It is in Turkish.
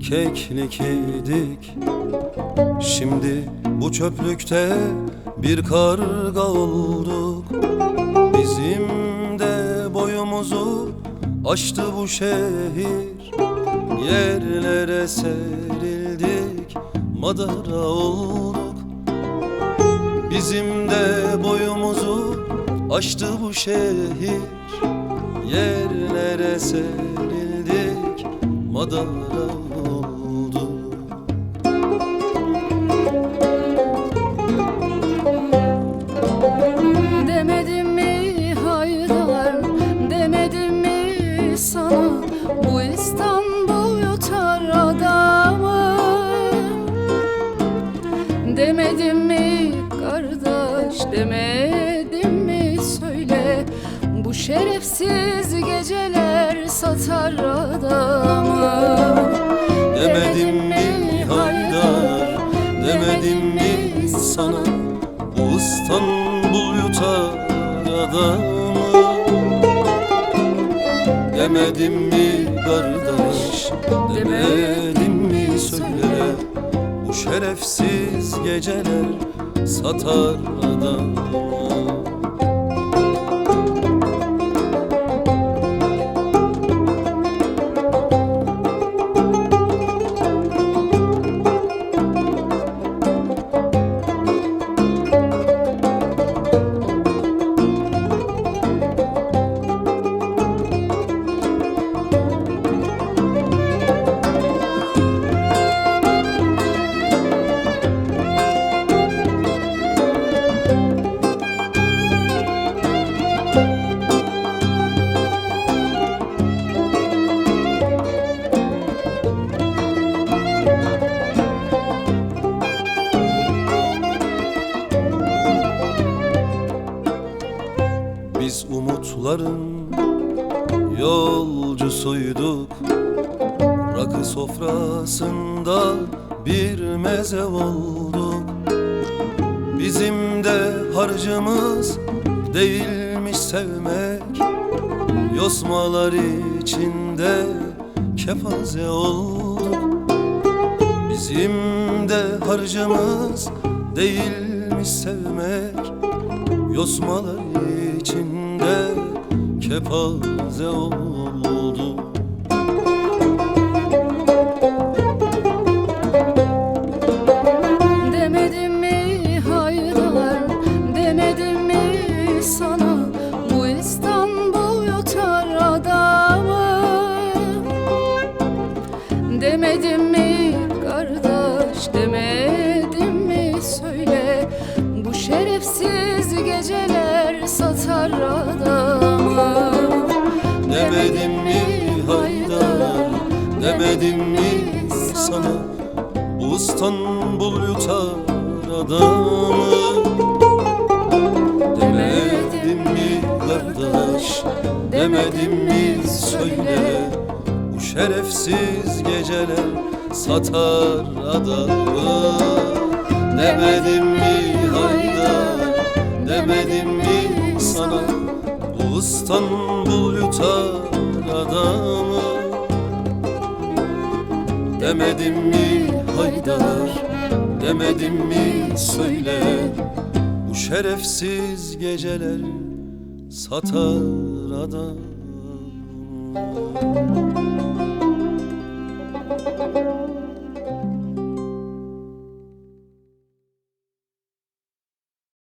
keklik idik Şimdi bu çöplükte bir karga olduk. Bizim de boyumuzu aştı bu şehir. Yerlere serildik madara olduk. Bizim de boyumuzu aştı bu şehir. Yerlere serildik madara olduk Demedim mi haydar Demedim mi sana? Bu İstanbul yutar adamı. Demedim mi kardeş Demedim şerefsiz geceler satar adamı Demedim mi haydar? Demedim mi sana? Bu İstanbul yutar adamı. Demedim mi kardeş? Demedim mi söyle? Bu şerefsiz geceler satar adamı Biz umutların yolcusuyduk. Rakı sofrasında bir meze olduk. Bizim de harcımız değilmiş sevmek. Yosmalar içinde kefaze olduk. Bizim de harcımız değilmiş sevmek. Yosmalar içinde kepaze oldu. Demedim mi haydar Demedim mi sana? Bu İstanbul yutar adamı. Demedim mi kardeş? Demedim mi? Söyle Bu şerefsiz geceler satar adamı. Demedim mi haydar Demedim mi sana? Bu İstanbul yutar adamı. Demedim mi kardeş Demedim mi söyle? Bu şerefsiz geceler satar adamı Demedim mi haydar Demedim mi sana? Bu İstanbul yutar adamı. Demedim mi haydar Demedim mi söyle? Bu şerefsiz geceler satar adam